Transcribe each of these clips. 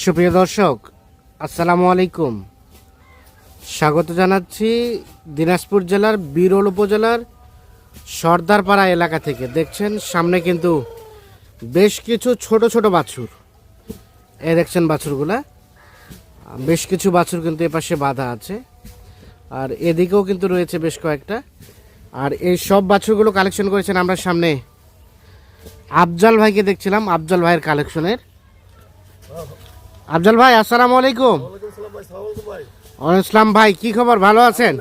সুপ্রিয় দর্শক, আসসালামু আলাইকুম। স্বাগত জানাচ্ছি দিনাজপুর জেলার বিরল উপজেলার সর্দারপাড়া এলাকা থেকে। দেখছেন, সামনে কিন্তু বেশ কিছু ছোট ছোট বাছুর। এ দেখছেন বাছুরগুলা। বেশ কিছু বাছুর কিন্তু এপাশে বাঁধা আছে। আর এদিকেও কিন্তু রয়েছে বেশ কয়েকটা। আর এই সব বাছুরগুলো কালেকশন করেছেন আমরা সামনে আফজাল ভাইকে দেখছিলাম, আফজাল ভাইয়ের কালেকশনের আফজাল ভাই আসসালামু আলাইকুম। ইসলাম ভাই কি খবর? ভালো আছেন?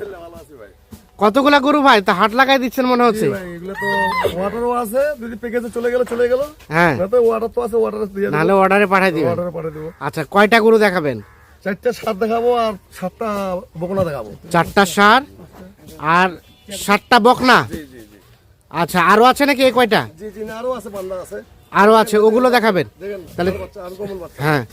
কতগুলা গরু ভাই? তা হাট লাগাই দিচ্ছেন মনে হচ্ছে। এগুলো তো ওয়াটারও আছে যদি প্যাকেজে চলে গেল চলে গেল। হ্যাঁ। তো ওয়াটার তো আছে ওয়াটার দিয়ে নাহলে অর্ডারে পাঠাই দিবেন। ওয়াটারে পাঠিয়ে দেবো। আচ্ছা কয়টা গরু দেখাবেন? চারটা সাত দেখাবো আর সাতটা বকনা দেখাবো। চারটা সার আর সাতটা বকনা? আচ্ছা আরও আছে নাকি এই কয়টা? জি জি না আরও আছে বান্দা আছে। আরও আছে ওগুলো দেখাবেন। তাহলে- হ্যাঁ।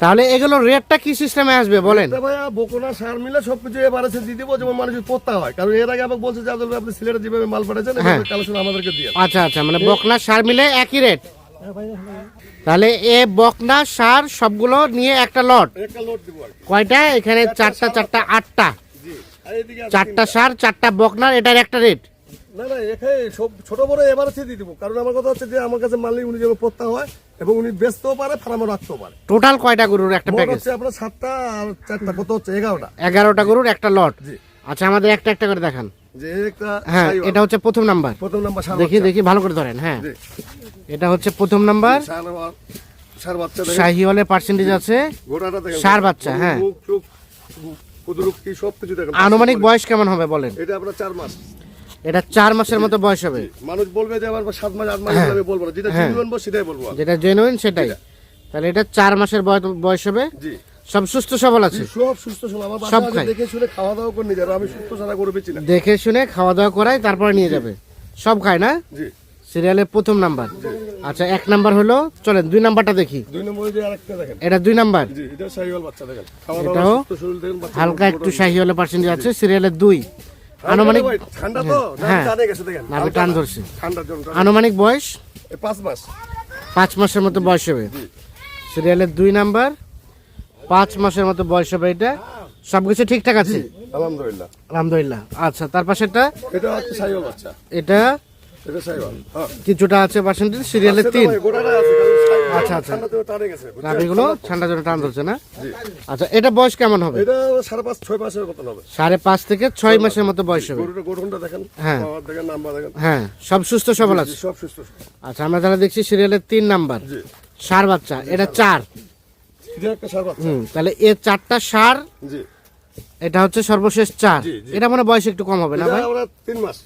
তাহলে এগুলো রেটটা কি সিস্টেমে আসবে বলেন? ভাইয়া বকনা সার মিলে সবকিছু এবারে সে দিয়ে দেবো যেমন মানুষের পত্তা হয়। কারণ এর আগে আমাকে বলছে যে আপনি সিলেটে যেভাবে মাল পাঠাচ্ছেন হ্যাঁ। কালেকশন আমাদেরকে দিয়ে আচ্ছা আচ্ছা মানে বকনা সার মিলে একই রেট তাহলে এ বকনা সার সবগুলো নিয়ে একটা লট একটা লোড দিব কয়টা? এখানে চারটা চারটা আটটা। চারটা সার চারটা বকনার এটার একটা রেট না না এখানে সব ছোট বড় এবারে দিয়ে দিব। কারণ আমার কথা হচ্ছে যে আমার কাছে মাল নেই উনি যেন পত্তা হয় এবং উনি বেচতেও পারে ফার্মও রাখতেও পারে। টোটাল কয়টা গরুর একটা প্যাকেজ হচ্ছে আপনার সাতটা আর চারটা কত হচ্ছে? এগারোটা। এগারোটা গরুর একটা লট আচ্ছা আমাদের একটা একটা করে দেখান। যে হ্যাঁ এটা হচ্ছে প্রথম নাম্বার। প্রথম নাম্বার দেখি দেখি ভালো করে ধরেন হ্যাঁ। এটা হচ্ছে প্রথম নাম্বার। দেখেন। শাহিওয়ালের পার্সেন্টেজ আছে। সার বাচ্চা, হ্যাঁ। আনুমানিক বয়স কেমন হবে বলেন? এটা আপনার চার মাস। এটা চার মাসের মতো বয়স হবে। মানুষ বলবে যে আমার সাত মাস আট মাস হ্যাঁ। আমি বলব না। যেটা হ্যাঁ। চিনি বলব সেটাই বলব যেটা জেনুইন সেটাই। তাহলে এটা চার মাসের বয়- বয়স হবে। জি। সব সুস্থ সবল আছে। সব সুস্থ ছিল আমার সব দেখে শুনে খাওয়া দাওয়া করে নিয়ে যাবে। আমি সুস্থ ছাড়া করে বেচি না। দেখে শুনে খাওয়া দাওয়া করাই তারপরে নিয়ে যাবে। সব খায় না? জি। সিরিয়ালের প্রথম নাম্বার। আচ্ছা এক নাম্বার হলো চলেন দুই নাম্বারটা দেখি। দুই নম্বরে যে আরেকটা দেখেন। এটা দুই নাম্বার। জি এটা সাইওয়াল বাচ্চা দেখেন। খাওয়া দাওয়া সুস্থ শরীর দেখেন হালকা একটু শাহিওয়ালের পার্সেন্টেজ আছে সিরিয়ালের দুই। আনুমানিক ঠান্ডা তো হ্যাঁ। নাভি টান ধরছে। আনুমানিক বয়স? পাঁচ মাস। পাঁচ মাসের মতো বয়স হবে। সিরিয়ালের দুই নাম্বার। পাঁচ মাসের মতো বয়স হবে এটা। সবকিছু ঠিকঠাক আছে? আলহামদুলিল্লাহ। আলহামদুলিল্লাহ। আচ্ছা তার পাশেরটা? এটা এটা হ্যাঁ কিছুটা আছে পার্সেন্টেজ সিরিয়ালের তিন। আচ্ছা, আচ্ছা। ঠান্ডা? নাভিগুলো ঠান্ডার জন্য টান ধরছে না? আচ্ছা এটা বয়স কেমন হবে? এটা সাড়ে পাঁচ ছয় মাসের মতন হবে। সাড়ে পাঁচ থেকে ছয় মাসের মতো বয়স হবে। দেখেন হ্যাঁ। দেখেন নাম্বার দেখেন। হ্যাঁ সব সুস্থ সবল আছে? সব সুস্থ আচ্ছা আমরা তাহলে দেখছি সিরিয়ালের তিন নাম্বার। সার বাচ্চা এটা চার। হুম তাহলে এ চারটা সার এটা হচ্ছে সর্বশেষ চার। এটা মনে বয়স একটু কম হবে না ভাই? তিন মাস।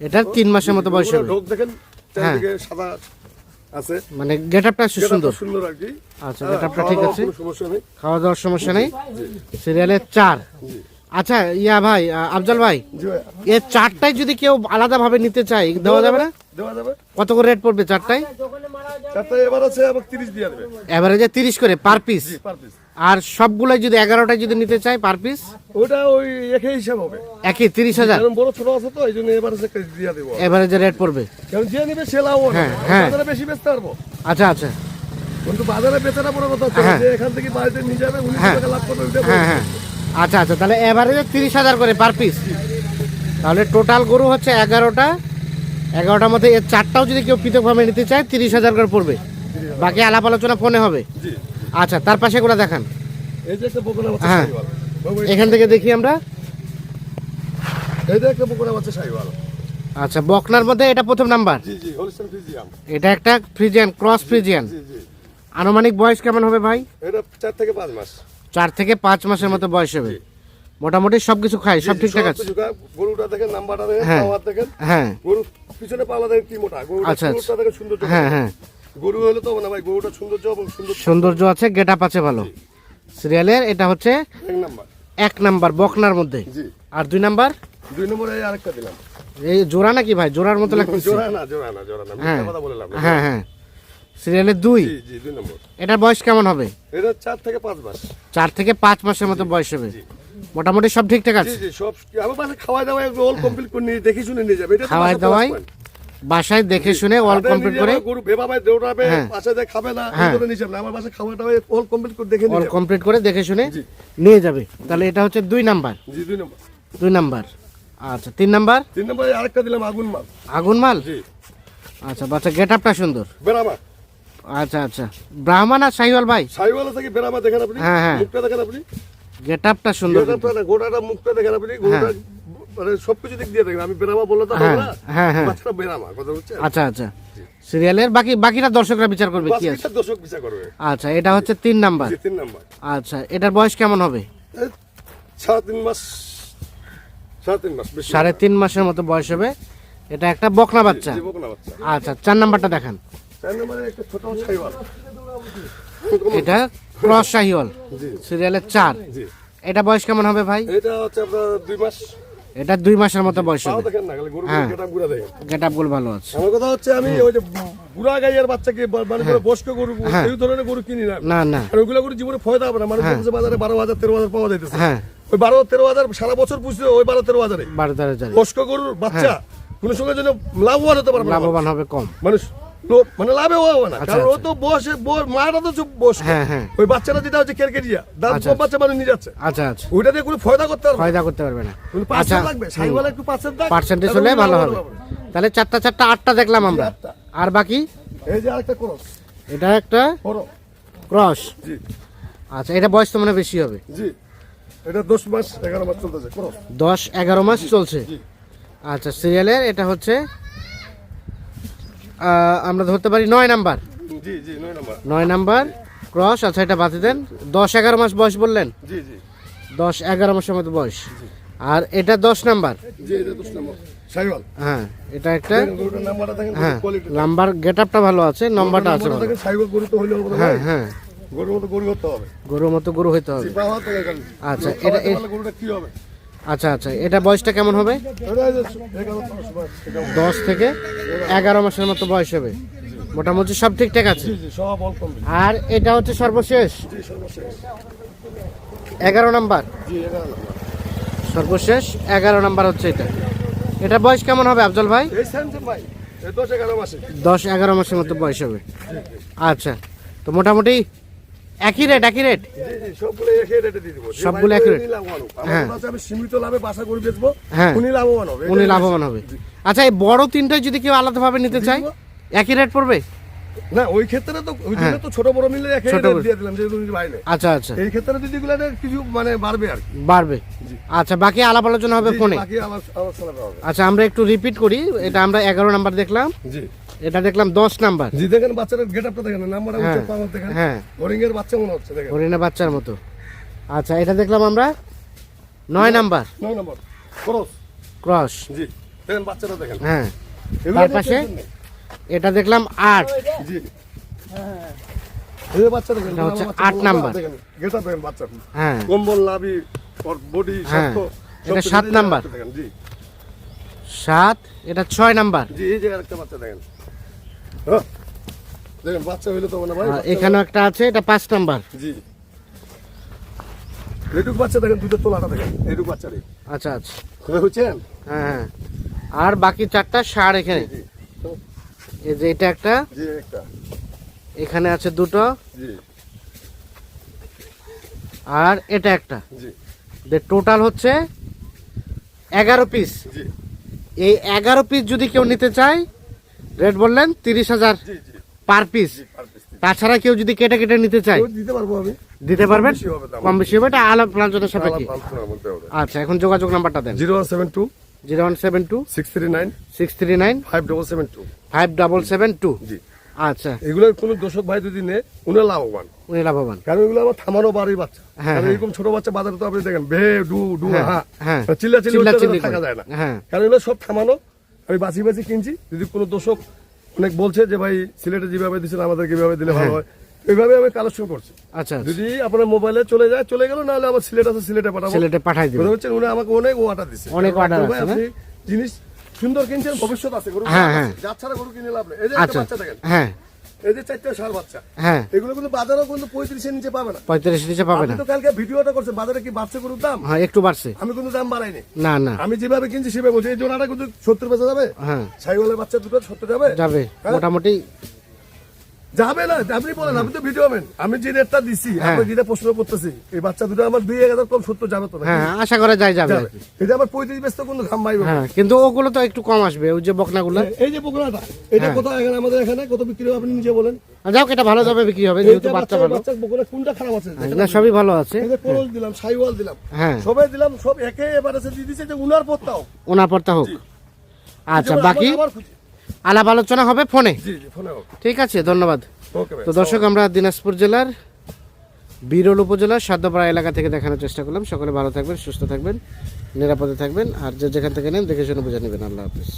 এটা তিন মাসের মতো বয়স হবে। ঢোক দেখেন হ্যাঁ। চারিদিকে সাদা আছে। মানে গেট আপটা সুন্দর। সুন্দর আর কি। আচ্ছা হ্যাঁ, গেট আপটা ঠিক আছে। সমস্যা নেই। খাওয়া দাওয়ার সমস্যা নেই। সিরিয়ালের চার। আচ্ছা ইয়া ভাই আফজাল ভাই এর চারটায় যদি কেউ আলাদা ভাবে নিতে চায় দেওয়া যাবে না? দেওয়া যাবে। কত করে রেট পড়বে চারটায়? চারটা এবার আছে আবার তিরিশ দিয়ে দেবে। এভারেজে তিরিশ করে পার পিস? Per piece. আর সবগুলাই যদি এগারোটায় যদি নিতে চায় পার পিস ওটা ওই একই হিসাব হবে। একই তিরিশ হাজার? বড় ছোট আছে তো এই জন্য এবার আছে দিয়ে দেবো। এভারেজে রেট পড়বে? কারণ যে নিবে সে লাভ হ্যাঁ, হ্যাঁ। বাজারে বেশি বেচতে পারব। আচ্ছা আচ্ছা। কিন্তু বাজারে বেচাটা বড় কথা হ্যাঁ। যে এখান থেকে বাড়িতে নিয়ে যাবে উনিশ হ্যাঁ। টাকা লাভ করবে হ্যাঁ হ্যাঁ। আচ্ছা আচ্ছা। তাহলে এভারেজে তিরিশ হাজার করে পার পিস তাহলে টোটাল গরু হচ্ছে এগারোটা। এগারোটার মধ্যে এর চারটাও যদি কেউ পৃথকভাবে নিতে চায় তিরিশ হাজার করে পড়বে। বাকি আলাপ আলোচনা ফোনে হবে। জি। আচ্ছা তার পাশে গুলো দেখান। এই যে একটা বকনা বাচ্চা হ্যাঁ। এখান থেকে দেখি আমরা। এই যে একটা বকনা বাচ্চা সাইওয়াল আচ্ছা বকনার মধ্যে এটা প্রথম নাম্বার? জি জি হোলস্টেন ফিজিয়াম এটা একটা ফ্রিজিয়ান ক্রস ফ্রিজিয়ান। জি জি। আনুমানিক বয়স কেমন হবে ভাই? এটা চার থেকে পাঁচ মাস। চার থেকে পাঁচ মাসের মতো বয়স হবে। মোটামুটি সবকিছু খায় সব ঠিকঠাক আছে। গরুটা দেখেন নাম্বারটা দেখেন হ্যাঁ। দেখেন। হ্যাঁ। গরু পিছনে পালা দেখেন কি মোটা। গরুটা আচ্ছা, আচ্ছা। দেখেন সৌন্দর্য হ্যাঁ হ্যাঁ। গরু হলে তো না ভাই গরুটা সৌন্দর্য এবং সুন্দর সৌন্দর্য আছে গেট আপ আছে ভালো। সিরিয়ালের এটা হচ্ছে এক নাম্বার। এক নাম্বার বকনার মধ্যে। জি। আর দুই নাম্বার? দুই নম্বরে আরেকটা দিলাম। এই জোড়া নাকি ভাই? জোড়ার মতো লাগছে জোড়া না জোড়া না জোড়া না। হ্যাঁ। মিথ্যা কথা বললাম না। হ্যাঁ হ্যাঁ। সিরিয়ালের দুই। জি জি দুই নম্বর। এটার বয়স কেমন হবে? এটা চার থেকে পাঁচ মাস। চার থেকে পাঁচ মাসের মতো বয়স হবে। মোটামুটি সব ঠিকঠাক আছে? জি সব আমার পাশে খাওয়া দাওয়া রোল কমপ্লিট করে নিয়ে দেখে শুনে নিয়ে যাবে। এটা তো খাওয়াই বাসায় দেখে শুনে অল কমপ্লিট করে গরু ভেবাবে দৌড়াবে হ্যাঁ। বাসায় যায় খাবে না হ্যাঁ। এগুলো নিচে না। আমার বাসায় খাওয়াটা অল কমপ্লিট করে দেখে অল কমপ্লিট করে দেখে শুনে নিয়ে যাবে। তাহলে এটা হচ্ছে দুই নাম্বার। জি দুই নম্বর। দুই নাম্বার। আচ্ছা তিন নাম্বার? তিন নম্বরে আরেকটা দিলাম আগুন মাল। আগুন মাল? জি। আচ্ছা বাচ্চা গেট আপটা সুন্দর। বেরামা আচ্ছা আচ্ছা। ব্রাহ্মণ আর সাহিওয়াল ভাই? সাইওয়ালা থেকে বেরামা দেখেন আপনি? হ্যাঁ, হ্যাঁ। মুখটা দেখেন আপনি? গেট আপটা সুন্দর। গোটাটা গোটাটা মুখটা দেখেন আপনি? গোটা মানে সবকিছু দিক দিয়ে দেখেন আমি বেরামা বললে তো হ্যাঁ, হ্যাঁ, হ্যাঁ। বাচ্চাটা বেরামা কথা বুঝছেন? আচ্ছা আচ্ছা। সিরিয়ালের বাকি বাকিটা দর্শকরা বিচার করবে কি আছে? দর্শক বিচার করবে। আচ্ছা এটা হচ্ছে তিন নাম্বার। তিন নাম্বার। আচ্ছা এটার বয়স কেমন হবে? সাড়ে তিন মাস সাড়ে তিন মাস সাড়ে তিন মাসের মতো বয়স হবে। এটা একটা বকনা বাচ্চা। আচ্ছা চার নাম্বারটা দেখান। এটা ক্রস শাহিওয়াল সিরিয়ালের চার। এটা বয়স কেমন হবে ভাই? এটা হচ্ছে আপনার দুই মাস। এটা দুই মাসের মতো বয়স হবে। দেখেন না গরু হ্যাঁ। গুড়া দেখেন। গেট আপগুলো ভালো আছে। আমার কথা হচ্ছে আমি ওই যে বুড়া গাইয়ের বাচ্চাকে মানে হ্যাঁ। বয়স্ক গরু এই ধরনের গরু কিনি না। না না। আর ওইগুলো গরু জীবনে ফয়দা হবে না। বলছে বাজারে বারো হাজার তেরো হাজার পাওয়া যাইতেছে। হ্যাঁ। ওই বারো তেরো হাজার সারা বছর পুষছে ওই বারো তেরো হাজারে। বারো তেরো হাজার। বয়স্ক গরুর বাচ্চা কোন সঙ্গে যেন লাভবান হতে পারবে লাভবান হবে কম। মানুষ মানে লাভে হবে না। আচ্ছা, কারণ ও আচ্ছা। তো বয়- তো বয়স্ক হ্যাঁ হ্যাঁ। ওই বাচ্চাটা যেটা হচ্ছে কেরকেরিয়া দাম আচ্ছা, কম বাচ্চা মানুষ নিয়ে যাচ্ছে। আচ্ছা আচ্ছা। ওইটা দিয়ে কোনো ফয়দা করতে পারবে না। করতে পারবে না। আচ্ছা লাগবে সাইওয়ালা একটু দাগ পার্সেন্টেজ হলে ভালো হবে। তাহলে চারটা চারটা আটটা দেখলাম আমরা। আর বাকি? এই যে আরেকটা ক্রস। এটা একটা ক্রস? জি। আচ্ছা এটা বয়স তো মানে বেশি হবে। জি। এটা দশ মাস এগারো মাস চলতেছে ক্রস। মাস চলছে। আচ্ছা সিরিয়ালের এটা হচ্ছে আমরা ধরতে পারি নয় নাম্বার। নয় নাম্বার। ক্রস আচ্ছা এটা বাতি দেন। দশ এগারো মাস বয়স বললেন? দশ এগারো মাসের মতো বয়স। আর এটা দশ নাম্বার? হ্যাঁ এটা একটা হ্যাঁ নাম্বার গেট আপটা ভালো আছে নম্বরটা আছে হ্যাঁ হ্যাঁ। গরুর মতো গরু হতে হবে। গরুর মতো গরু হইতে হবে। আচ্ছা, এটা- গরুটা কি হবে? আচ্ছা আচ্ছা এটা বয়সটা কেমন হবে? দশ থেকে এগারো মাসের মতো বয়স হবে। মোটামুটি সব ঠিকঠাক আছে? আর এটা হচ্ছে সর্বশেষ? এগারো নাম্বার? সর্বশেষ এগারো নাম্বার হচ্ছে এটা। এটা বয়স কেমন হবে আফজল ভাই? দশ এগারো মাসের মতো বয়স হবে। আচ্ছা তো মোটামুটি একই রেট একই রেট সবগুলো একই রেটে দিয়ে দেবো। সবগুলো একই। আমার হ্যাঁ। আমি সীমিত লাভে বাসা করে বেচবো হ্যাঁ। উনি লাভবান হবে। উনি লাভবান হবে। আচ্ছা এই বড় তিনটায় যদি কেউ আলাদাভাবে নিতে চায় একই রেট পড়বে? না ওই ক্ষেত্রে তো ওই জন্য তো ছোট বড় মিলে একই হ্যাঁ। রেট দিয়ে দিলাম যেহেতু উনি আচ্ছা আচ্ছা। এই ক্ষেত্রে যদি এগুলো কিছু মানে বাড়বে আর বাড়বে। আচ্ছা বাকি আলাপ আলোচনা হবে ফোনে? বাকি আমার চালাতে হবে। আচ্ছা আমরা একটু রিপিট করি। এটা আমরা এগারো নাম্বার দেখলাম। জি। এটা দেখলাম দশ নাম্বার। জি দেখেন বাচ্চাটার গেট আপটা দেখেন নাম্বারটা হ্যাঁ, উচ্চতা আমার দেখেন। হ্যাঁ। হরিং এর বাচ্চা মনে হচ্ছে দেখেন। হরিণা বাচ্চার মতো। আচ্ছা এটা দেখলাম আমরা নয় নাম্বার। নয় নম্বর। খরচ ক্রস। জি দেখেন বাচ্চাটা দেখেন। হ্যাঁ তার পাশে এটা দেখলাম আট। জি। এই যে বাচ্চা দেখেন এটা হচ্ছে আট নাম্বার। দেখেন গেটা দেখেন বাচ্চা। হ্যাঁ। কম্বল লাভি ওর বডি হ্যাঁ, স্বাস্থ্য এটা সাত নাম্বার। দেখেন জি। সাত এটা ছয় নাম্বার। জি এই যে আরেকটা বাচ্চা দেখেন। হ্যাঁ দেখেন বাচ্চা হইলে তো মানে ভাই আর এখানেও একটা আছে এটা পাঁচ নাম্বার। জি এইটুক বাচ্চা দেখেন দুধের তোলাটা দেখেন এইটুক বাচ্চা রে। আচ্ছা আচ্ছা। হচ্ছেন হ্যাঁ হ্যাঁ। আর বাকি চারটা সার এখানে। এই যে এটা একটা জি একটা। এখানে আছে দুটো। জি। আর এটা একটা। জি। টোটাল হচ্ছে এগারো পিস। এই এগারো পিস যদি কেউ নিতে চায় রেট বললেন তিরিশ হাজার পার পিস। তাছাড়া কেউ যদি কেটে কেটে নিতে চায় দিতে পারব আমি। দিতে পারবেন। কম বেশি হবে এটা আলাপ আলোচনার সাপেক্ষে। আচ্ছা এখন যোগাযোগ নাম্বারটা দেন। Zero seven two zero one seven two six three nine six three nine five double seven two. Five double seven two. জি। আচ্ছা। এগুলো কোনো দর্শক ভাই যদি উনি লাভবান। উনি লাভবান। কারণ এগুলো আমার থামানো বাড়ির বাচ্চা। হ্যাঁ, কারণ হ্যাঁ। এরকম ছোট বাচ্চা বাজারে তো আপনি দেখেন বে ডু ডু হ্যাঁ, হা। চিল্লা চিল্লি চিল্লাচিল্লি থাকা যায় না। হ্যাঁ। কারণ এগুলো সব থামানো আমি বাঁচি বাঁচি কিনছি। যদি কোনো দর্শক অনেক বলছে যে ভাই সিলেটে যেভাবে দিচ্ছেন আমাদেরকে কীভাবে দিলে ভালো হয়। এইভাবে আমি কালেকশন করছি। আচ্ছা আচ্ছা। যদি আপনার মোবাইলে চলে যায় চলে গেল নাহলে আমার সিলেট আছে সিলেটে পাঠাবো। সিলেটে পাঠাই দিবেন হচ্ছে উনি আমাকে অনেক অর্ডার দিচ্ছে অনেক অর্ডার আছে, আপনি জিনিস সুন্দর কিনছেন ভবিষ্যৎ আছে গরু হ্যাঁ, হ্যাঁ। যা গরু কিনে লাভ নেই। এই যে একটা আচ্ছা বাচ্চা দেখেন। হ্যাঁ। এই যে চারটা সার বাচ্চা। হ্যাঁ। এগুলো কিন্তু বাজারে কিন্তু পঁয়ত্রিশের নিচে পাবে না। নিচে পাবে না। তো কালকে ভিডিওটা করছেন বাজারে কি বাড়ছে গরুর দাম? হ্যাঁ একটু বাড়ছে। আমি কোনো দাম বাড়াইনি। না না। আমি যেভাবে কিনছি সেভাবে বলছি এই জোড়াটা কিন্তু সত্তর বেচা যাবে? হ্যাঁ। বাচ্চা দুটো সত্তর যাবে? যাবে হ্যাঁ? মোটামুটি যাবে না আপনি বলেন আপনি তো ভিডিও ম্যান। আমি যে রেটটা দিছি হ্যাঁ। আপনি যেটা প্রশ্ন করতেছি এই বাচ্চা দুটো আমার দুই হাজার কম সত্তর যাবে তো হ্যাঁ আশা করা যায় যাবে যাবে। এটা আমার পঁয়ত্রিশ বেচতে কোনো ঘাম হ্যাঁ কিন্তু ওগুলো তো একটু কম আসবে ওই যে বকনাগুলো। এই যে পোকরাটা এটা হ্যাঁ। এখানে আমাদের এখানে কত বিক্রি হবে আপনি নিজে বলেন। যাও এটা ভালো দামে বিক্রি হবে যেহেতু বাচ্চা ভালো। বাচ্চা বকুড়া কোনটা খারাপ আছে? না সবই ভালো আছে। এই যে কোরল দিলাম সাইওয়াল দিলাম। হ্যাঁ। সবাই দিলাম সব একে এবার দিয়ে দিছে যে উনার পত্তাও। ওনার পরটা হোক। আচ্ছা বাকি। আলাপ আলোচনা হবে ফোনে? ঠিক আছে ধন্যবাদ। তো দর্শক আমরা দিনাজপুর জেলার বিরল উপজেলার সাদ্যপাড়া এলাকা থেকে দেখানোর চেষ্টা করলাম। সকলে ভালো থাকবেন সুস্থ থাকবেন নিরাপদে থাকবেন আর যে যেখান থেকে নেন দেখে শুনে বুঝে নেবেন। আল্লাহ হাফিজ।